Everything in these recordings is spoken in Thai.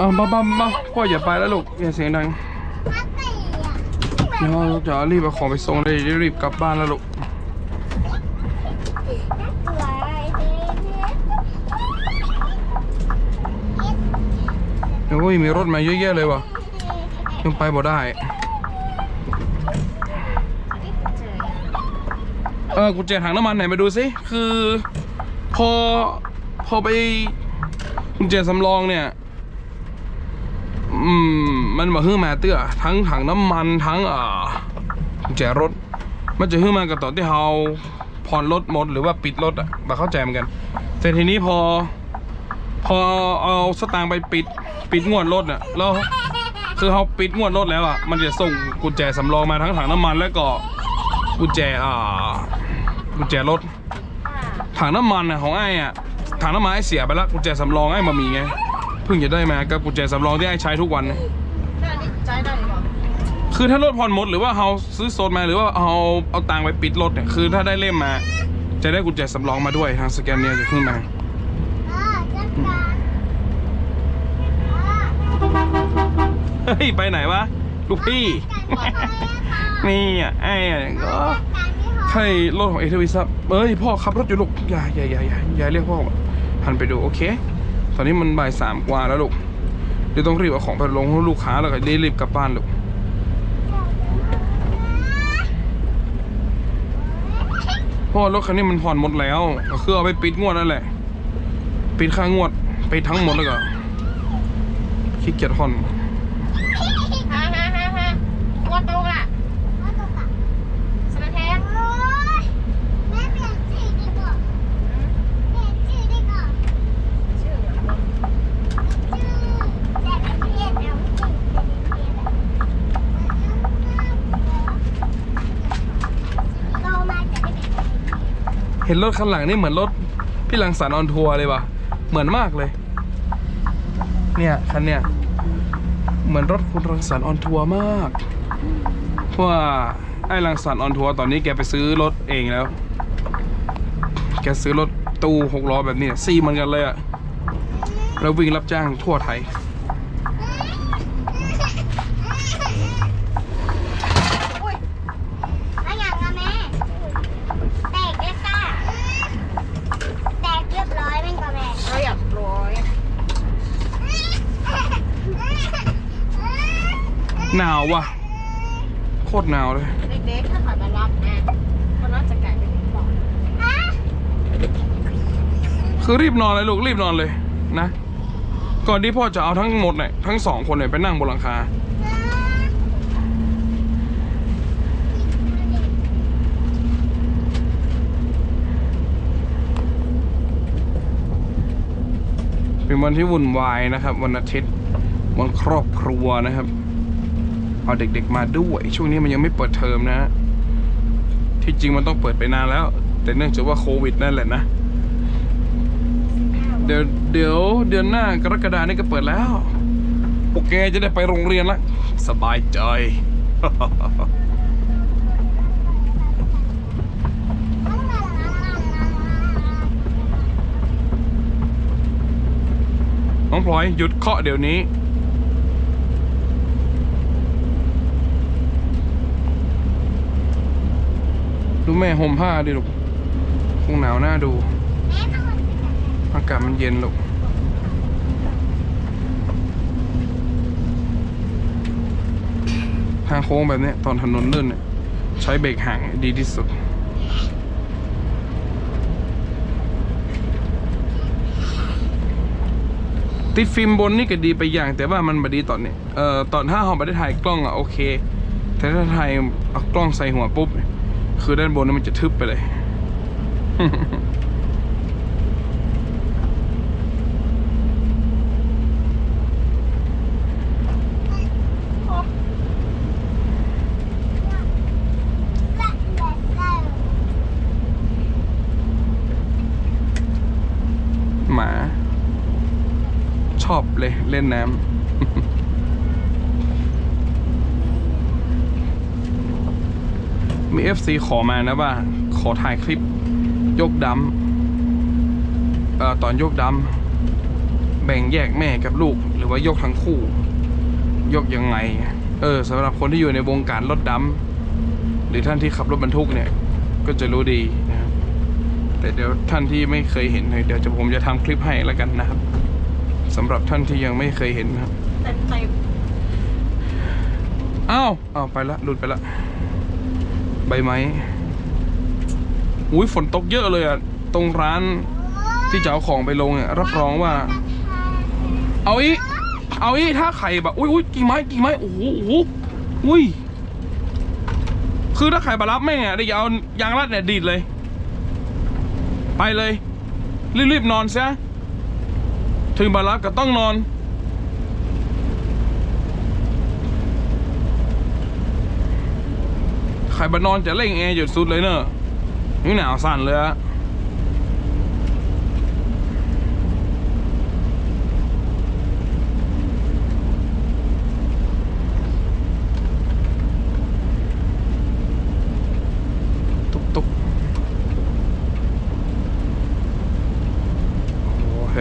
อ่าบ้าบ้าบ้าพ่ออย่าไปแล้วลูกอย่าเสียงดังเดี๋ยวเราจะรีบเอาของไปส่งเลยรีบกลับบ้านแล้วลูกเดี๋ยมีรถมาเยอะแยะเลยว่ะยังไปบ่ได้ เออกุญแจถังน้ำมันไหนมาดูสิคือ พอพอไปกุญแจสำรองเนี่ย อืมมันมาฮื้อมาเตื้อทั้งถังน้ำมันทั้งอ่ากุญแจรถ มันจะฮื้อมากับตอนที่เราผ่อนรถหมดหรือว่าปิดรถอะมาเข้าใจเหมือนกันแต่ทีนี้พอ พอเอาสตางค์ไปปิด ปิดงวดรถอะแล้วคือเขาปิดงวดรถแล้วอะมันจะส่งกุญแจสำรองมาทั้งถังน้ำมันแล้วก็กุญแจอ่ากุญแจรถถังน้ำมันอะของไอ้อะถังน้ำมันไอ้เสียไปแล้วกุญแจสำรองไอ้มามีไง เพิ่งจะได้มากับกุญแจสำรองที่ไอ้ใช้ทุกวันเนี่ยถ้าอันนี้ใช้ได้หรือเปล่าคือถ้ารถผ่อนหมดหรือว่าเราซื้อโซนมาหรือว่าเอาเอาตังค์ไปปิดรถเนี่ยคือถ้าได้เล่มมา จะได้กุญแจสำรองมาด้วยทางสแกนเนียจะขึ้นมาเฮ้ยไปไหนวะลูกพี่ นี่อะไอ้อะก็ใช่รถของเอทวิซับเอ้ยพ่อขับรถอยู่ลูกอย่าอย่าอย่าอย่าอย่าเรียกพ่อหันไปดูโอเค ตอนนี้มันบ่ายสามกว่าแล้วลูก เดี๋ยวต้องรีบเอาของไปลงให้ลูกค้าแล้วก็รีบกลับบ้านลูก เพราะว่ารถคันนี้มันผ่อนหมดแล้วก็คือเอาไปปิดงวดนั่นแหละ ปิดค่างวดไปทั้งหมดแล้วก็ขี้เกียจผ่อน ฮ่าฮ่าฮ่าฮ่าวัดตรงอะสระแทง ชื่ออะไรวะ เห็นรถคันหลังนี่เหมือนรถพี่ลังสรรค์ออนทัวร์เลยว่ะ เหมือนมากเลย เนี่ยคันเนี้ยเหมือนรถคุณรังสรรค์ออนทัวร์มากเพราะว่าไอ้รังสรรค์ออนทัวร์ตอนนี้แกไปซื้อรถเองแล้ว แกซื้อรถตู้หกล้อแบบนี้ซีเหมือนกันเลยอะแล้ววิ่งรับจ้างทั่วไทย อุ้ย เราอยากร้อย หนาวว่ะ โคตรหนาวเลย เด็กๆถ้าขอยมารับนะคนน่าจะกลายเป็นเด็กบอกคือรีบนอนเลยลูกรีบนอนเลยนะ ก่อนที่พ่อจะเอาทั้งหมดเนี่ยทั้งสองคนเนี่ยไปนั่งบนหลังคา เป็นวันที่วุ่นวายนะครับ วันอาทิตย์วันครอบครัวนะครับ เอาเด็กๆมาด้วย ช่วงนี้มันยังไม่เปิดเทอมนะ ที่จริงมันต้องเปิดไปนานแล้ว แต่เนื่องจากว่าโควิดนั่นแหละนะ เดี๋ยวเดี๋ยวเดือนหน้ากรกฎานี่ก็เปิดแล้วพวกแกจะได้ไปโรงเรียนละสบายใจน้องพลอยหยุดเคาะเดี๋ยวนี้ แม่ห่มผ้าดิลูกคงหนาวหน้าดู อากาศมันเย็นลูกทางโค้งแบบนี้ตอนถนนลื่นเนี่ยใช้เบรกห่างดีที่สุด ติดฟิล์มบนนี่ก็ดีไปอย่าง แต่ว่ามันบดีตอนเนี้ยเอ่อตอนถ้าเราไม่ได้ถ่ายกล้องอะโอเค แต่ถ้าถ่ายเอากล้องใส่หัวปุ๊บ คือด้านบนนั้นมันจะทึบไปเลย หมา ชอบเลยเล่นน้ำ มี FC ขอมานะว่า ขอถ่ายคลิปยกดำเอ่อตอนยกดำแบ่งแยกแม่กับลูกหรือว่ายกทั้งคู่ ยกยังไง เออสำหรับคนที่อยู่ในวงการรถดำหรือท่านที่ขับรถบรรทุกเนี่ย ก็จะรู้ดีนะครับแต่เดี๋ยวท่านที่ไม่เคยเห็นเนี่ยเดี๋ยวจะผมจะทำคลิปให้แล้วกันนะครับสำหรับท่านที่ยังไม่เคยเห็นนะครับเต็มเต็มอ้าวอ้าวไปละหลุดไปละ ใบไม้อุ้ยฝนตกเยอะเลยอะตรงร้านที่จะเอาของไปลงอะรับรองว่า เอาอีเอาอีถ้าไข่แบบอุ้ยอุ้ยกิ่ไม้กิ่ไม้โอ้โหอุ้ยคือถ้าไข่บารับแม่งอะเดี๋ยวเอายางรัดเนี่ยดีดเลย ไปเลยรีบๆนอนซะถึงบารับก็ต้องนอน ใคร บ้านนอนจะเร่งแอร์หยุดสุดเลยเนอะนี่หนาวสั่นเลยอะตุกตุกโอเค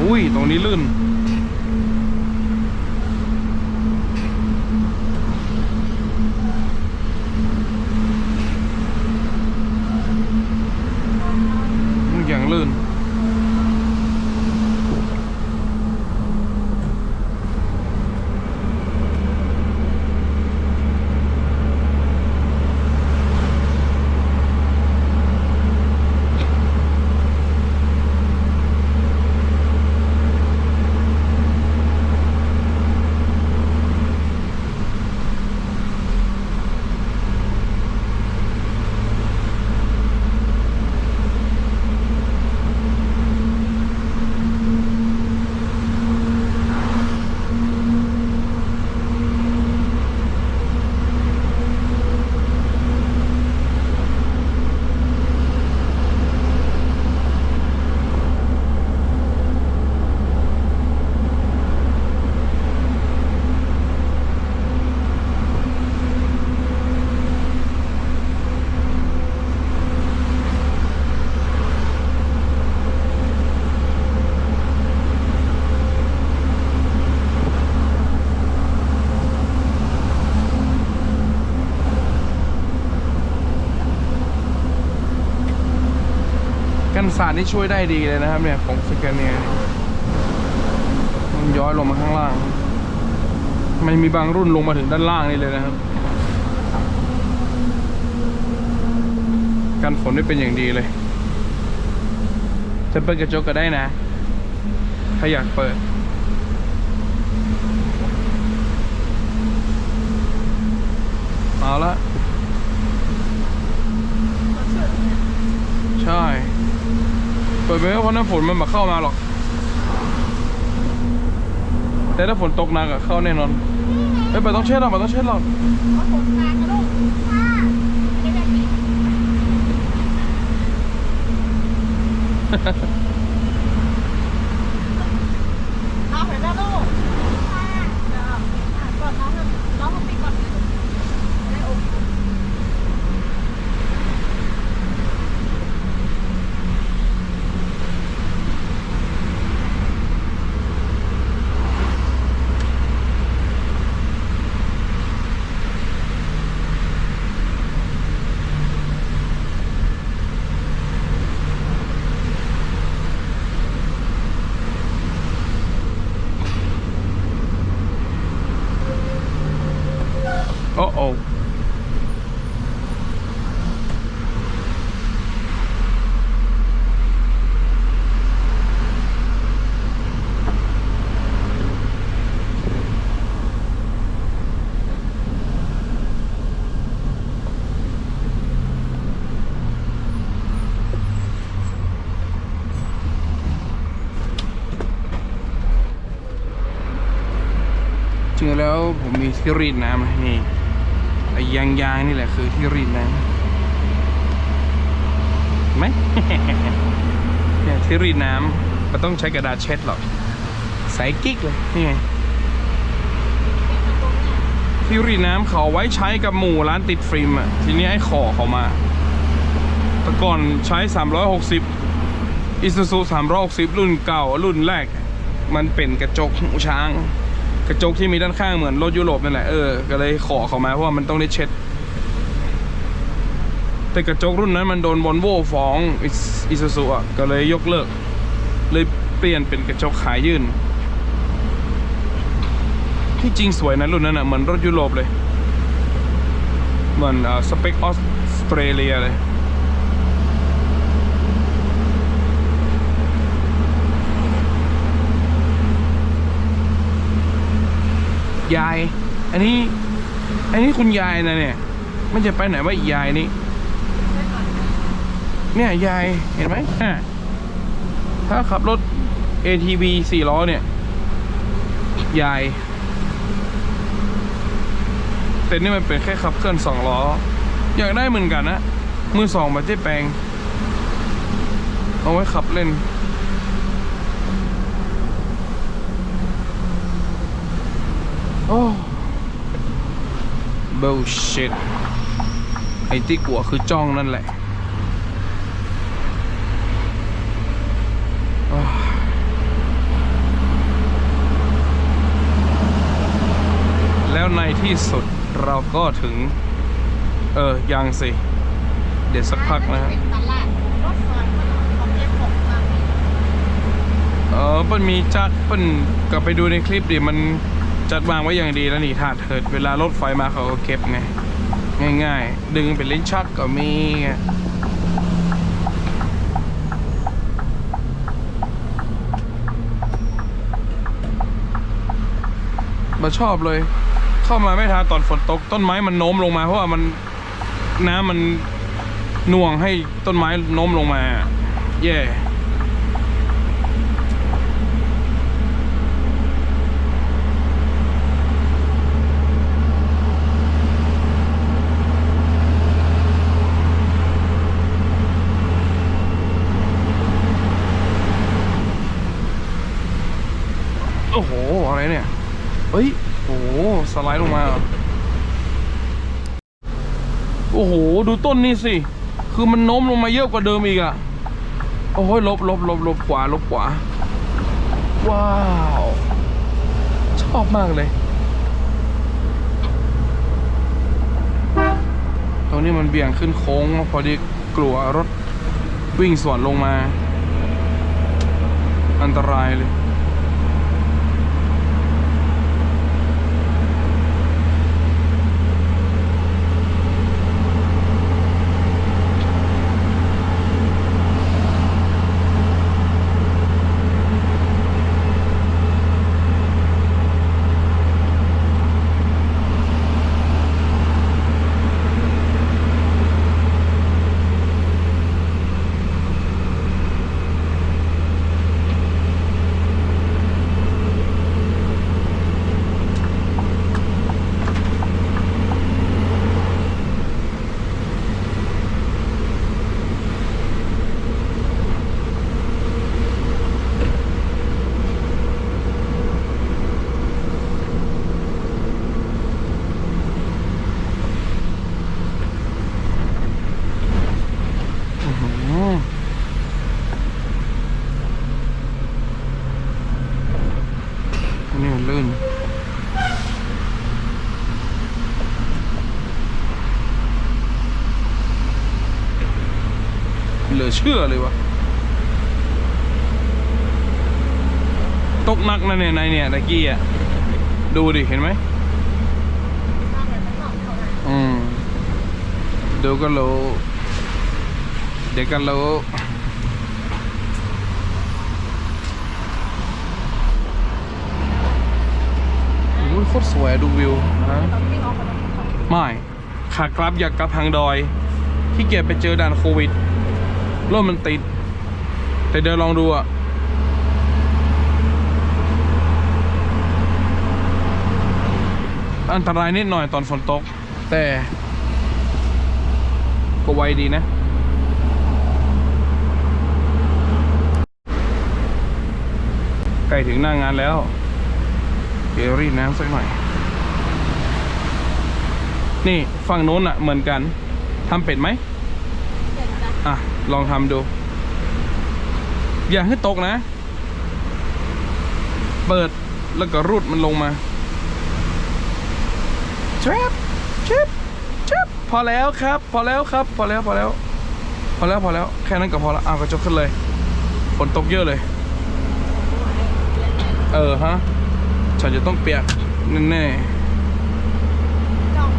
อุ้ย ตรง นี้ลื่น อย่างลื่น กันสาดนี่ช่วยได้ดีเลยนะครับเนี่ยของสแกนเนียมันย้อยลงมาข้างล่าง ไม่มีบางรุ่นลงมาถึงด้านล่างนี่เลยนะครับ กันฝนได้เป็นอย่างดีเลยจะเปิดกระจกก็ได้นะ ถ้าอยากเปิดเอาละใช่ เปิดไปเพราะน้ำฝนมันมาเข้ามาหรอก แต่ถ้าฝนตกหนักอะเข้าแน่นอนเฮ้ยไปต้องเช็ดหรอกไม่ต้องเช็ดหรอกเอาฝนมานะลูกค่ะไม่ได้แบ ที่รีดน้ำนะนี่ไอ้ยางยางนี่แหละคือที่รีดน้ำไหมเนี่ยที่รีดน้ำมันต้องใช้กระดาษเช็ดหรอกใสกิ๊กเลยนี่ไงที่รีดน้ำเขาไว้ใช้กับหมู่ร้านติดฟิล์มอะทีนี้ไอ้ขอเขามาแต่ก่อนใช้ 360อิซูซู360 รุ่นเก่ารุ่นแรก มันเป็นกระจกหูช้าง กระจกที่มีด้านข้างเหมือนรถยุโรปนั่นแหละเออก็เลยขอเขามาเพราะว่ามันต้องได้เช็ด แต่กระจกรุ่นนั้นมันโดนวอลโว่ฟ้องอิซูซูอะก็เลยยกเลิก เลยเปลี่ยนเป็นกระจกขายยื่น ที่จริงสวยนะรุ่นนั้นอะเหมือนรถยุโรปเลย เหมือนอ่อสเปคออสเตรเลียเลย ยาย อันนี้ อันนี้คุณยายนะเนี่ย มันจะไปไหนว่ายายนี่เนี่ยยายเห็นไหมถ้าขับรถ ATV สี่ล้อเนี่ย ยาย แต่นี่มันเป็นแค่ขับเคลื่อนสองล้อ อยากได้เหมือนกันนะ มือสองแบบเจ๊แปลงเอาไว้ขับเล่น โอ้ bullshit ไอ้ที่กลัวคือจ้องนั่นแหละโอ้แล้วในที่สุดเราก็ถึง เออ ยังสิ เดี๋ยวสักพักนะฮะเป็นตลาดรถไฟมันของเอฟหกมาเออเปิ้นมีจัดเปิ้นก็ไปดูในคลิปดิมัน จัดวางไว้อย่างดีแล้วนี่ถาดเถิดเวลารถไฟมาเขาก็เก็บไง ง่ายๆ ดึงเป็นลิ้นชักก็มีมาชอบเลย เข้ามาไม่ทันตอนฝนตก ต้นไม้มันโน้มลงมา เพราะว่ามันน้ำมันน่วงให้ต้นไม้โน้มลงมา แย่โอ้โห อะไรเนี่ย เฮ้ย โอ้โห สไลด์ลงมาเหรอโอ้โห ดูต้ นนี่สิ คือมันโน้มลงมาเยอะกว่าเดิมอีกอะโอ้โหลบลบลบลบขวาลบขวา ว้าว ชอบมากเลย ตรงนี้มันเบี่ยงขึ้นโค้ง พอดีกลัวรถวิ่งสวนลงมา อันตรายเลย อื้อหือนี่มันลื่น เชื่อเลยวะตกหนักนะเนี่ยในเนี่ยตะกี้อะดูดิเห็นไหมอืมดูก็รู้เดี๋ยวก็รู้โอ้ยโคตรสวยดูวิวนะไม่ขากลับอยากกลับทางดอยที่เกียจไปเจอด่านโควิด รถมันติด แต่เดี๋ยวลองดูอะอันตรายนิดหน่อยตอนฝนตก แต่ ก็ไวดีนะ ใกล้ถึงหน้างานแล้ว เดี๋ยวรีดน้ำสักหน่อย นี่ฝั่งโน้นอะเหมือนกันทำเป็ดไหมเห็นจ้ะอะ ลองทำดู อย่าให้ตกนะ เปิดแล้วก็รูดมันลงมาชบชบชบพอแล้วครับ พอแล้วครับ พอแล้วพอแล้ว พอแล้วพอแล้ว แค่นั้นก็พอแล้วอ้าวกระจกขึ้นเลยฝนตกเยอะเลย เออฮะฉันจะต้องเปียกแน่จ้อง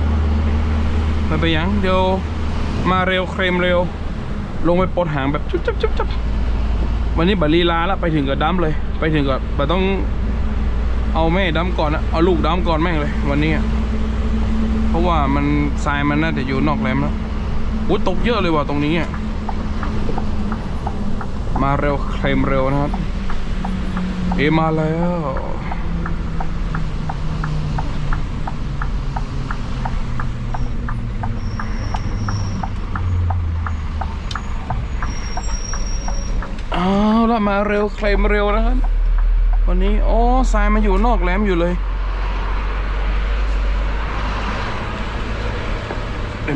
ๆไม่ไปนหยังเดี๋ยวมาเร็วเครมเร็ว ลงไปปลดหางแบบจุ๊บจุ๊บจุ๊บจุ๊บวันนี้บัลีลาแล้วไปถึงกับดั้มเลย ไปถึงกับแบบต้องเอาแม่ดั้มก่อนนะเอาลูกดั้มก่อนแม่งเลย วันนี้อะเพราะว่ามันทรายมันน่าจะอยู่นอกแหลมแล้วโอ้ตกเยอะเลยว่ะตรงนี้อะมาเร็วเคลมเร็วนะครับ เอมาแล้วเอาละมาเร็วเคลมเร็วนะครับ วันนี้โอ้ทรายมาอยู่นอกแหลมอยู่เลย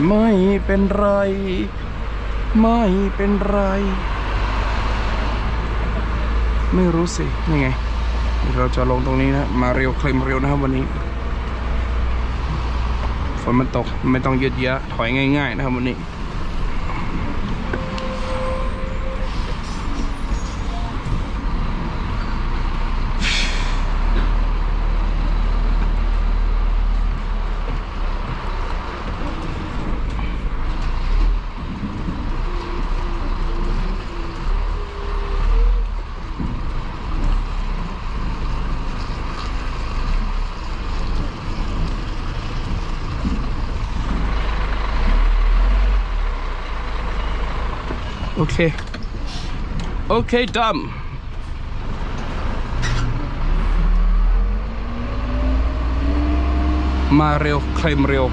ไม่เป็นไร ไม่เป็นไร ไม่รู้สิยังไง เราจะลงตรงนี้นะ มาเร็วเคลมเร็วนะครับวันนี้ ฝนมันตกไม่ต้องยืดเยอะถอยง่าย ๆ นะครับวันนี้ โอเคดัมมาเร็ว เคลมเร็ว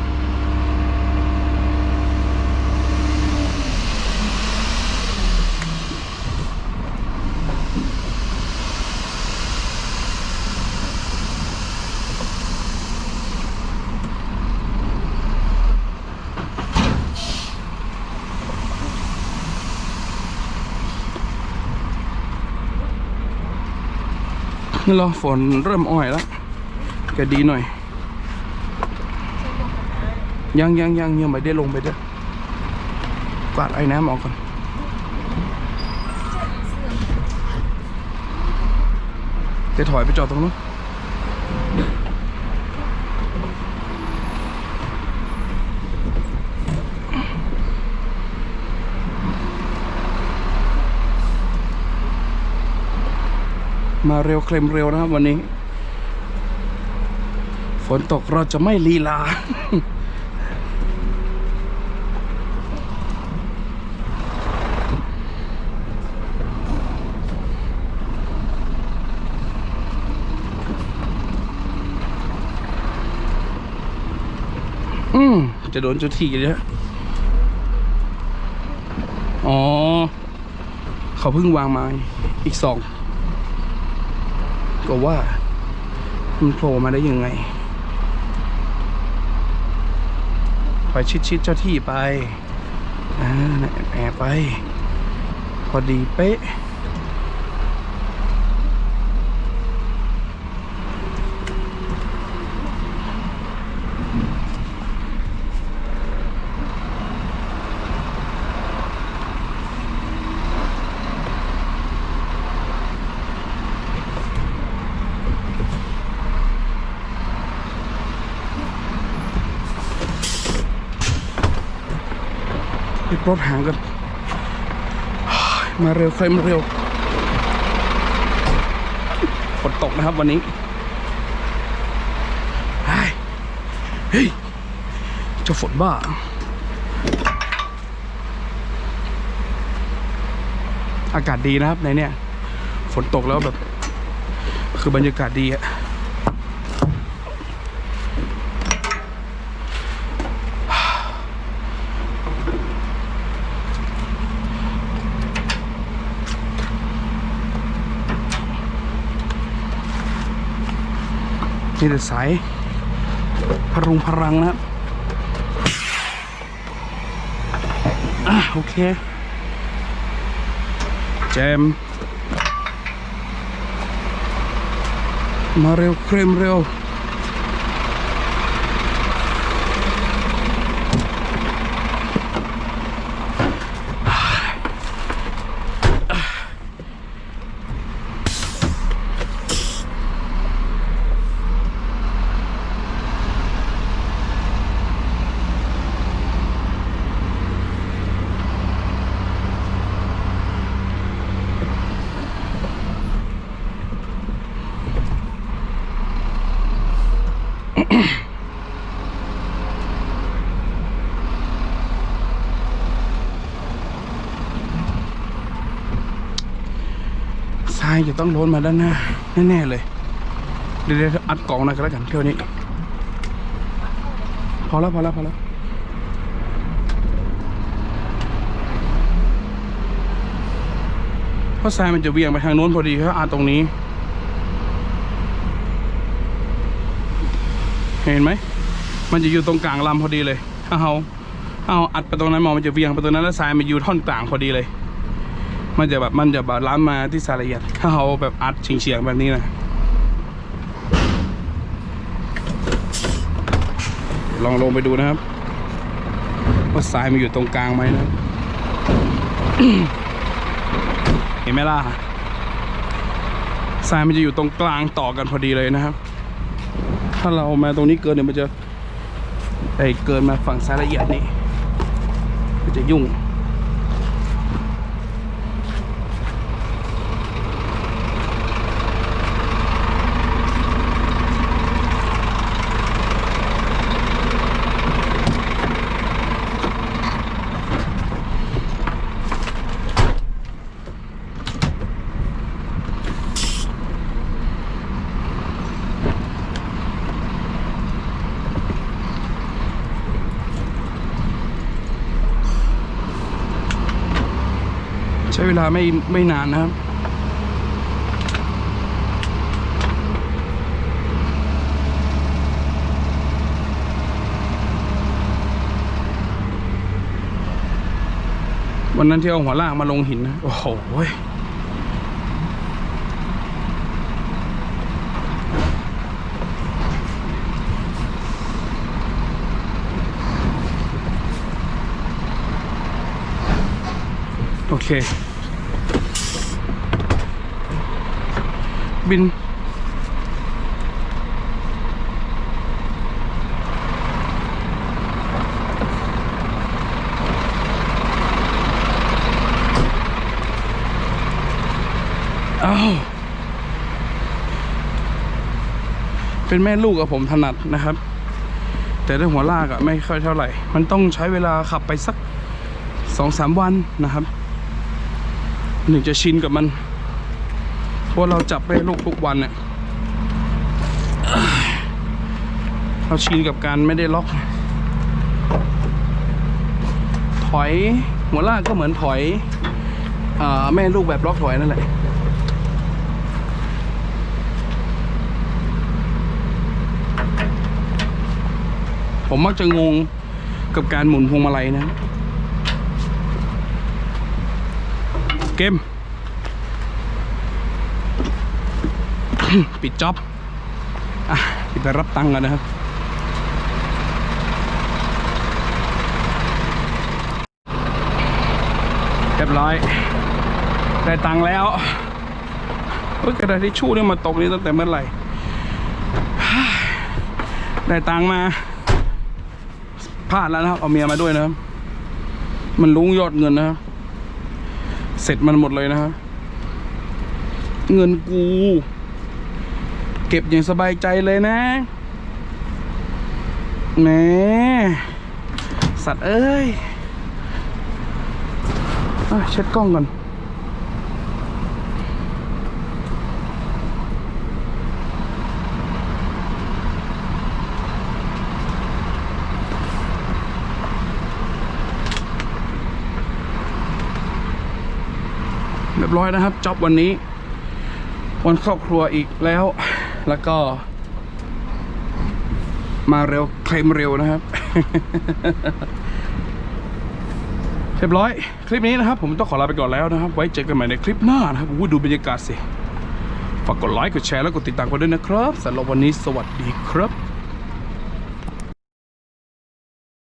นี่รอฝนเริ่มอ่อยแล้วก็ดีหน่อย ยังยังยังยังไม่ได้ลงไปเด้อกวาดไอ้น้ำออกก่อนจะถอยไปจอดตรงนู้น มาเร็วเคลมเร็วนะครับวันนี้ ฝนตกเราจะไม่ลีลา อืมจะโดนจุดที่กันเยอะอ๋อ เขาเพิ่งวางมาอีกสอง ก็ว่ามันโผล่มาได้ยังไงคอยชิดชิดๆเจ้าที่ไปอ่าแอบไป พอดีเป๊ะ ไปปลดหางกันมาเร็วใครมาเร็วฝนตกนะครับวันนี้เฮ้ยเฮ้ยเจะฝนบ้าอากาศดีนะครับในเนี่ย ฝนตกแล้วแบบ คือบรรยากาศดีอะ นี่แต่สายพรุงพรังนะครับอะโอเค แจม มาเร็วเครมเร็วายจะต้องโดนมาด้านหน้า แน่ๆเลย เดี๋ยวอัดกล่องหน่อยก็แล้วกันเที่ยวนี้ พอแล้วพอแล้วพอแล้วเพราะทรายมันจะเบี่ยงไปทางโน้นพอดีเขาอัดตรงนี้ เห็นไหม มันจะอยู่ตรงกลางลำพอดีเลย ถ้าเราเราอัดไปตรงนั้นมองมันจะเบี่ยงไปตรงนั้นแล้วทรายมันอยู่ท่อนกลางพอดีเลย มันจะแบบมันจะแบบล้ำมาที่สายละเอียดถ้าเขาแบบอัดเฉียงๆแบบนี้นะลองลงไปดูนะครับว่าทรายมันอยู่ตรงกลางไหมนะเห็นไหมล่ะทรายมันจะอยู่ตรงกลางต่อกันพอดีเลยนะครับ ถ้าเรามาตรงนี้เกินเนี่ยมันจะไอ้เกินมาฝั่งสายละเอียดนี่มันจะยุ่ง ไม่ไม่นานนะครับ วันนั้นที่เอาหัวลากมาลงหินนะ โอ้โหโอเค บิน อ้าว เป็นแม่ลูกกับผมถนัดนะครับ แต่ถ้าหัวลากอะไม่ค่อยเท่าไหร่ มันต้องใช้เวลาขับไปสักสองสามวันนะครับ หนึ่งจะชินกับมัน เพราะเราจับแม่ลูกทุกวันเนี่ยเราชินกับการไม่ได้ล็อก ถอยหัวลากก็เหมือนถอยอแม่ลูกแบบล็อกถอยนั่นแหละผมมักจะงงกับการหมุนพวงมาลัยนะ เกม ปิดจ็อบอปิดไปรับตังค์กันนะครับ เรียบร้อย ได้ตังค์แล้วเฮ้ยกระดาษทิชชู่เนี่ยมาตกนี่ตั้งแต่เมื่อไหร่ ได้ตังค์มาพลาดแล้วนะครับ เอาเมียมาด้วยนะครับ มันลุงยอดเงินนะครับเสร็จมันหมดเลยนะครับ เงินกู เก็บอย่างสบายใจเลยนะแหมสัตว์เอ้ยเช็ดกล้องก่อนเรียบร้อยนะครับจ็อบวันนี้ วันครอบครัวอีกแล้ว แล้วก็ มาเร็ว เคลมเร็วนะครับ เรียบร้อย คลิปนี้นะครับ ผมต้องขอลาไปก่อนแล้วนะครับ ไว้เจอกันใหม่ในคลิปหน้านะครับวู้ดูบรรยากาศสิ ฝากกดไลค์ กดแชร์ แล้วกดติดตามกันด้วยนะครับสำหรับวันนี้สวัสดีครับ